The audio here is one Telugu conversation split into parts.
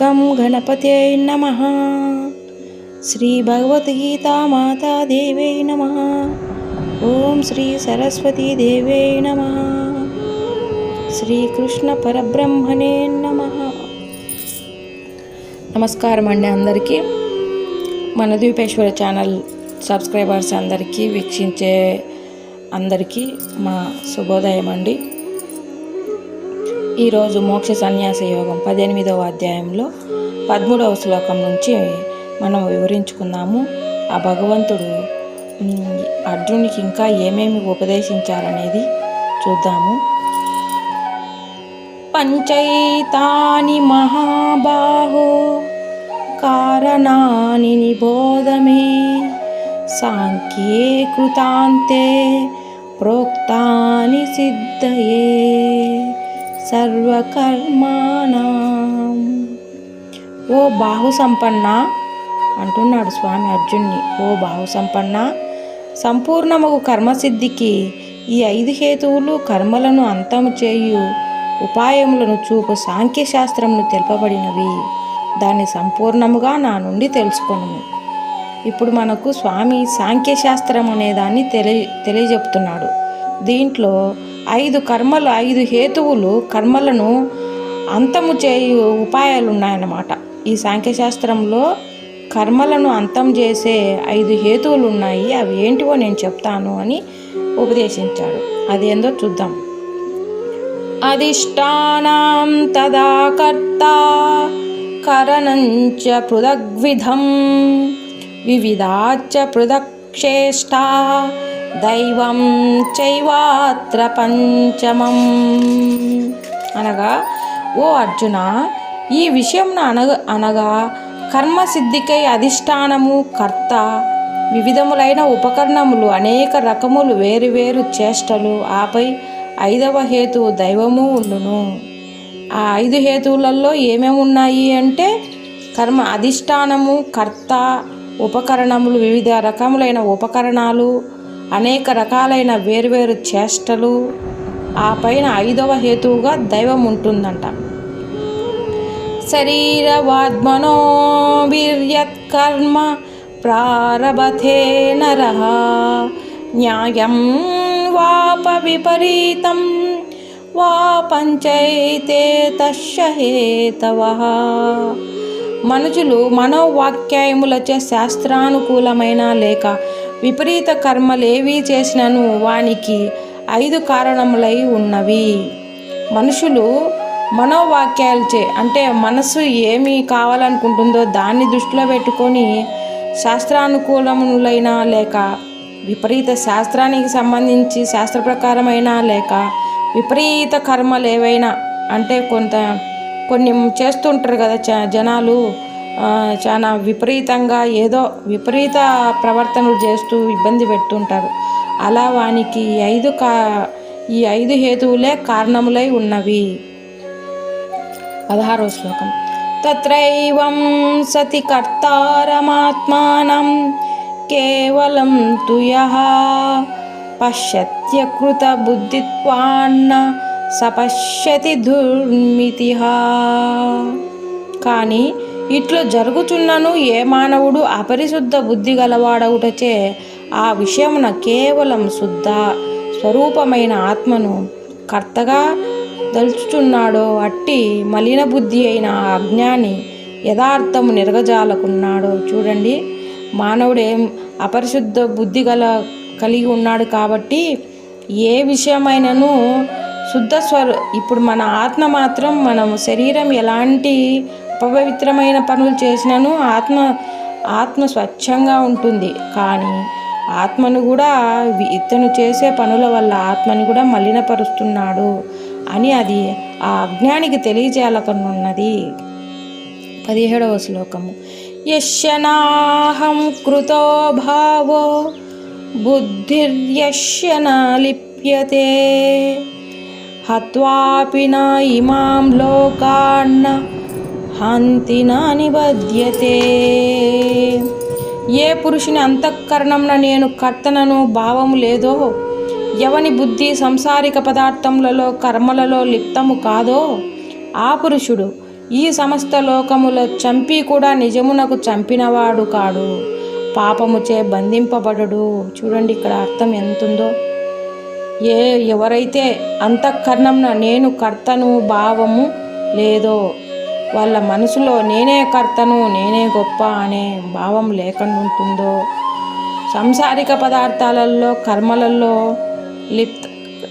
ఓంకారనాదం గణపతే నమ శ్రీ భగవద్గీతామాతాదేవై నమ ఓం శ్రీ సరస్వతీదేవై నమ శ్రీకృష్ణ పరబ్రహ్మణే నమ నమస్కారం అండి అందరికీ. మన ద్వీపేశ్వర ఛానల్ సబ్స్క్రైబర్స్ అందరికీ వీక్షించే అందరికీ మా శుభోదయం అండి. ఈరోజు మోక్ష సన్యాస యోగం పద్దెనిమిదవ అధ్యాయంలో పదమూడవ శ్లోకం నుంచి మనం వివరించుకుందాము. ఆ భగవంతుడు అర్జునికి ఇంకా ఏమేమి ఉపదేశించారనేది చూద్దాము. పంచైతాని మహాబాహో కారణాని నిబోధమే సాంఖ్యే కృతాంతే ప్రోక్తాని సిద్ధయే. సర్వకర్మాణం ఓ బాహు సంపన్న అంటున్నాడు స్వామి అర్జున్ని. ఓ బాహు సంపన్న సంపూర్ణమగు కర్మసిద్ధికి ఈ ఐదు హేతువులు కర్మలను అంతము చేయు ఉపాయములను చూపు సాంఖ్యశాస్త్రమును తెలుపబడినవి. దాన్ని సంపూర్ణముగా నా నుండి తెలుసుకొను ఇప్పుడు మనకు స్వామి సాంఖ్యశాస్త్రం అనే దాన్ని తెలియ తెలియజెప్తున్నాడు. దీంట్లో ఐదు కర్మలు ఐదు హేతువులు కర్మలను అంతము చేయు ఉపాయాలు ఉన్నాయన్నమాట ఈ సాంఖ్యశాస్త్రంలో కర్మలను అంతం చేసే ఐదు హేతువులు ఉన్నాయి అవి ఏంటివో నేను చెప్తాను అని ఉపదేశించాడు. అదేందో చూద్దాం. అధిష్టానం తదా కర్త కరణంచ పృథగ్విధం వివిధాచ పృథక్షేష్టా దైవం చైవాత్ర పంచమం. అనగా ఓ అర్జున ఈ విషయం అనగ అనగా కర్మసిద్ధికై అధిష్టానము కర్త వివిధములైన ఉపకరణములు అనేక రకములు వేరువేరు చేష్టలు ఆపై ఐదవ హేతువు దైవము ఉండును. ఆ ఐదు హేతువులలో ఏమేమి ఉన్నాయి అంటే కర్మ అధిష్టానము కర్త ఉపకరణములు వివిధ రకములైన ఉపకరణాలు అనేక రకాలైన వేర్వేరు చేష్టలు ఆ పైన ఐదవ హేతువుగా దైవం ఉంటుందంట. శరీరవాద్మనో వీర్యత్కర్మ ప్రారభతే నర. న్యాయం వాప విపరీతం వా పంచైతే తస్య మనుషులు మనోవాక్యాయములచే శాస్త్రానుకూలమైన లేక విపరీత కర్మలేవి చేసినను వానికి ఐదు కారణములై ఉన్నవి. మనుషులు మనోవాక్యాలచే అంటే మనసు ఏమి కావాలనుకుంటుందో దాన్ని దృష్టిలో పెట్టుకొని శాస్త్రానుకూలములైనా లేక విపరీత శాస్త్రానికి సంబంధించి శాస్త్ర ప్రకారమైన లేక విపరీత కర్మలు ఏవైనా అంటే కొంత కొన్ని చేస్తుంటారు కదా జనాలు చాలా విపరీతంగా ఏదో విపరీత ప్రవర్తనలు చేస్తూ ఇబ్బంది పెడుతుంటారు. అలా వానికి ఐదు కా ఈ ఐదు హేతువులే కారణములై ఉన్నవి. పదహారో శ్లోకం. తత్రైవం సతి కర్తారమాత్మానం కేవలం తుయహ పశ్యత్యకృత బుద్ధిత్వాన్న సపశ్యతి దుర్మితిహ. కానీ ఇట్లు జరుగుచున్నను ఏ మానవుడు అపరిశుద్ధ బుద్ధి గలవాడవుటచే ఆ విషయమున కేవలం శుద్ధ స్వరూపమైన ఆత్మను కర్తగా దలుచుచున్నాడో అట్టి మలిన బుద్ధి అయిన ఆ అజ్ఞాని యథార్థము నిరగజాలకున్నాడో చూడండి. మానవుడేం అపరిశుద్ధ బుద్ధి గల కలిగి ఉన్నాడు కాబట్టి ఏ విషయమైనను శుద్ధ స్వర ఇప్పుడు మన ఆత్మ మాత్రం మనం శరీరం ఎలాంటి అపవిత్రమైన పనులు చేసినను ఆత్మ ఆత్మ స్వచ్ఛంగా ఉంటుంది. కానీ ఆత్మను కూడా ఇతను చేసే పనుల వల్ల ఆత్మని కూడా మలినపరుస్తున్నాడు అని అది ఆ అజ్ఞానికి తెలియజేయాలనున్నది. పదిహేడవ శ్లోకము. యశనాహం కృతో భావో బుద్ధిర్యశన లిప్యతే హత్వాపి నా ఇమాం లోకాన్న హంతి నా నిబధ్యతే. ఏ పురుషుని అంతఃకరణంన నేను కర్తనను భావము లేదో ఎవని బుద్ధి సంసారిక పదార్థములలో కర్మలలో లిప్తము కాదో ఆ పురుషుడు ఈ సమస్త లోకముల చంపి కూడా నిజమునకు చంపినవాడు కాడు. పాపముచే బంధింపబడడు. చూడండి ఇక్కడ అర్థం ఎంతుందో. ఏ ఎవరైతే అంతఃకరణంన నేను కర్తను భావము లేదో వాళ్ళ మనసులో నేనే కర్తను నేనే గొప్ప అనే భావం లేకుండా ఉంటుందో సంసారిక పదార్థాలలో కర్మలలో లిప్త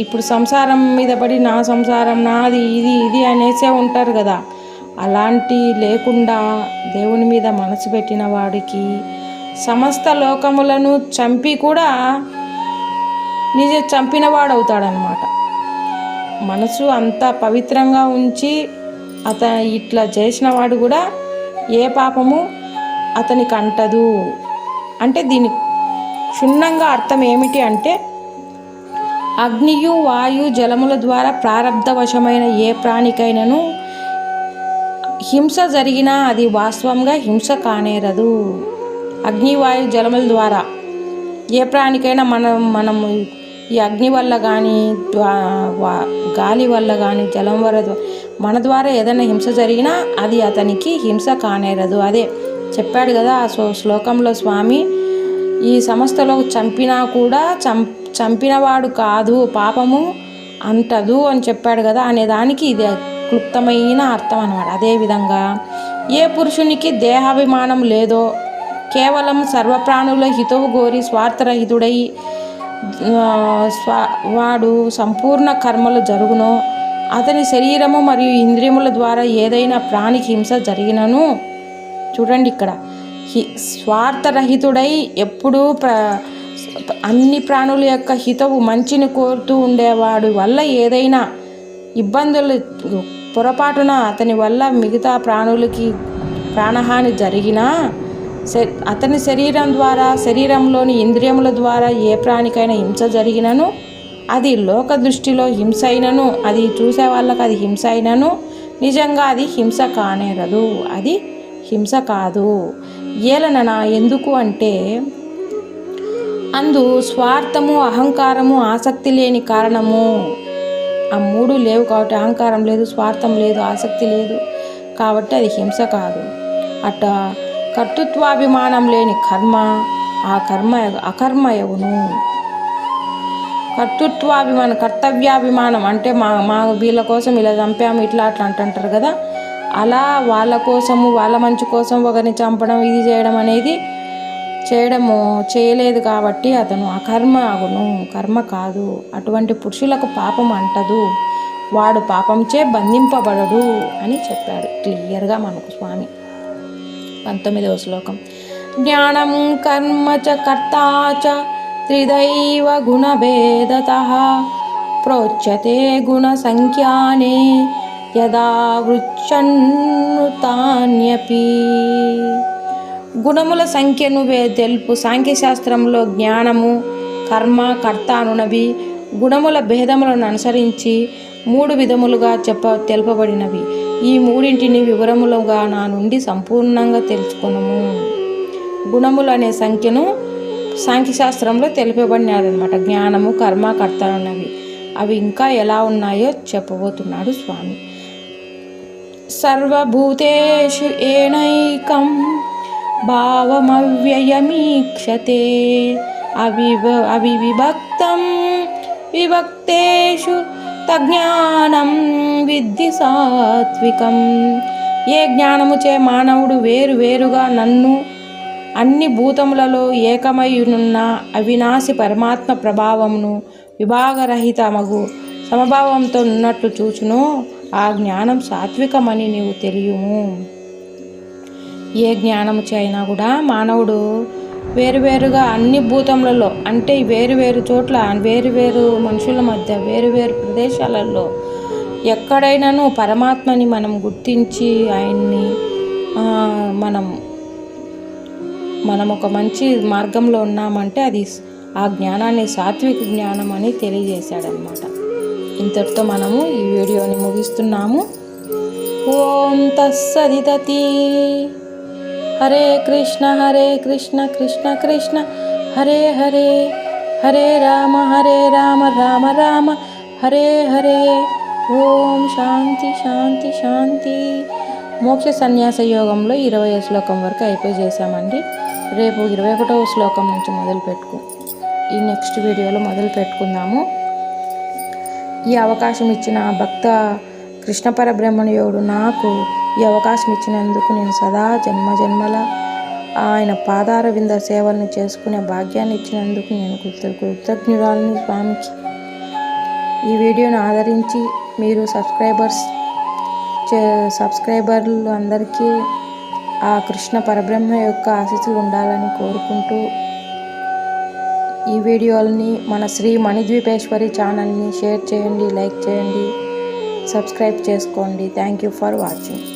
ఇప్పుడు సంసారం మీద పడి నా సంసారం నాది ఇది ఇది అనేసే ఉంటారు కదా. అలాంటి లేకుండా దేవుని మీద మనసు పెట్టిన వాడికి సమస్త లోకములను చంపి కూడా నిజ చంపినవాడవుతాడనమాట. మనసు అంత పవిత్రంగా ఉంచి అత ఇట్లా చేసిన వాడు కూడా ఏ పాపము అతనికి అంటదు. అంటే దీని క్షుణ్ణంగా అర్థం ఏమిటి అంటే అగ్నియు వాయు జలముల ద్వారా ప్రారంధవశమైన ఏ ప్రాణికైనను హింస జరిగినా అది వాస్తవంగా హింస కానేరదు. అగ్ని వాయు జలముల ద్వారా ఏ ప్రాణికైనా మనం మనము ఈ అగ్ని వల్ల కానీ గాలి వల్ల కానీ జలం వల్ల మన ద్వారా ఏదైనా హింస జరిగినా అది అతనికి హింస కానేరదు. అదే చెప్పాడు కదా ఆ శ్లోకంలో స్వామి ఈ సంస్థలో చంపినా కూడా చం చంపినవాడు కాదు పాపము అంటదు అని చెప్పాడు కదా అనే దానికి ఇది క్లుప్తమైన అర్థం అన్నమాట. అదేవిధంగా ఏ పురుషునికి దేహాభిమానం లేదో కేవలం సర్వప్రాణుల హితవు గోరి స్వార్థరహితుడై వాడు సంపూర్ణ కర్మలు జరుగును. అతని శరీరము మరియు ఇంద్రియముల ద్వారా ఏదైనా ప్రాణికి హింస జరిగినను చూడండి ఇక్కడ. హి స్వార్థరహితుడై ఎప్పుడూ ప్ర అన్ని ప్రాణుల యొక్క హితవు మంచిని కోరుతూ ఉండేవాడు వల్ల ఏదైనా ఇబ్బందులు పొరపాటున అతని వల్ల మిగతా ప్రాణులకి ప్రాణహాని జరిగినా అతని శరీరం ద్వారా శరీరంలోని ఇంద్రియముల ద్వారా ఏ ప్రాణికైనా హింస జరిగినను? అది లోక దృష్టిలో హింస అయినను? అది చూసే వాళ్ళకి అది హింస అయినను? నిజంగా అది హింస కానేరదు. అది హింస కాదు. ఏలనన ఎందుకు అంటే అందు స్వార్థము అహంకారము ఆసక్తి లేని కారణము. ఆ మూడు లేవు కాబట్టి అహంకారం లేదు స్వార్థం లేదు ఆసక్తి లేదు. కాబట్టి అది హింస కాదు. అట్ట కర్తృత్వాభిమానం లేని కర్మ ఆ కర్మ అకర్మ యవును కర్తృత్వాభిమానం కర్తవ్యాభిమానం అంటే మా మా వీళ్ళ కోసం ఇలా చంపాము ఇట్లా అట్లా అంటుంటారు కదా. అలా వాళ్ళ కోసము వాళ్ళ మంచి కోసం ఒకరిని చంపడం ఇది చేయడం అనేది చేయడము చేయలేదు కాబట్టి అతను అకర్మ అగును కర్మ కాదు. అటువంటి పురుషులకు పాపం అంటదు. వాడు పాపంచే బంధింపబడడు అని చెప్పాడు. క్లియర్గా మనకు స్వామి. పంతొమ్మిదవ శ్లోకం. జ్ఞానం కర్మ చ కర్తా చ త్రిదైవ గుణభేదత. ప్రోచ్యతే గుణసంఖ్యానే యదా వృచ్చన్నుతాన్యపి. గుణముల సంఖ్యను వే- తెలుపు. సాంఖ్యశాస్త్రంలో జ్ఞానము కర్మ కర్త అనునవి. గుణముల భేదములను అనుసరించి మూడు విధములుగా చెప్ప తెలుపబడినవి. ఈ మూడింటిని వివరములుగా నా నుండి సంపూర్ణంగా తెలుసుకునము. గుణములు అనే సంఖ్యను సాంఖ్యశాస్త్రంలో తెలిపబడినారనమాట జ్ఞానము కర్మ కర్త అన్నవి అవి ఇంకా ఎలా ఉన్నాయో చెప్పబోతున్నాడు స్వామి. సర్వభూతేషు ఏనైకం భావమవ్యయమీక్షతే. అవివ అవివిభక్తం విభక్తేషు తజ్ఞానం విద్ధి సాత్వికం ఏ జ్ఞానము చే మానవుడు వేరు వేరుగా నన్ను అన్ని భూతములలో ఏకమైయునున్న అవినాశి పరమాత్మ ప్రభావమును విభాగరహితమగు సమభావంతో ఉన్నట్లు చూచును ఆ జ్ఞానం సాత్వికమని నీవు తెలియము. ఏ జ్ఞానము అయినా కూడా మానవుడు వేరువేరుగా అన్ని భూతములలో అంటే వేరువేరు చోట్ల వేరువేరు మనుషుల మధ్య వేరువేరు ప్రదేశాలలో ఎక్కడైనాను పరమాత్మని మనం గుర్తించి ఆయన్ని మనం మనం ఒక మంచి మార్గంలో ఉన్నామంటే అది ఆ జ్ఞానాన్ని సాత్విక జ్ఞానం అని తెలియజేశాడనమాట ఇంతటితో మనము ఈ వీడియోని ముగిస్తున్నాము. ఓం తస్సదితతి. హరే కృష్ణ హరే కృష్ణ కృష్ణ కృష్ణ. హరే హరే హరే రామ హరే రామ రామ రామ. హరే హరే ఓం శాంతి శాంతి శాంతి. మోక్ష సన్యాస యోగంలో ఇరవై శ్లోకం వరకు అయిపోయి చేశామండి. రేపు ఇరవై ఒకటవ శ్లోకం నుంచి మొదలు పెట్టుకు ఈ నెక్స్ట్ వీడియోలో మొదలు పెట్టుకుందాము. ఈ అవకాశం ఇచ్చిన భక్త కృష్ణ పరబ్రహ్మణయుడు నాకు ఈ అవకాశం ఇచ్చినందుకు నేను సదా జన్మ జన్మల ఆయన పాదార వింద సేవలను చేసుకునే భాగ్యాన్ని ఇచ్చినందుకు నేను కృత కృతజ్ఞురాలని స్వామికి. ఈ వీడియోను ఆదరించి మీరు సబ్స్క్రైబర్స్ చే సబ్స్క్రైబర్లు అందరికీ ఆ కృష్ణ పరబ్రహ్మ యొక్క ఆశీస్సులు ఉండాలని కోరుకుంటూ ఈ వీడియోలని మన శ్రీ మణిద్వీపేశ్వరి ఛానల్ని షేర్ చేయండి లైక్ చేయండి సబ్స్క్రైబ్ చేసుకోండి. Thank you for watching.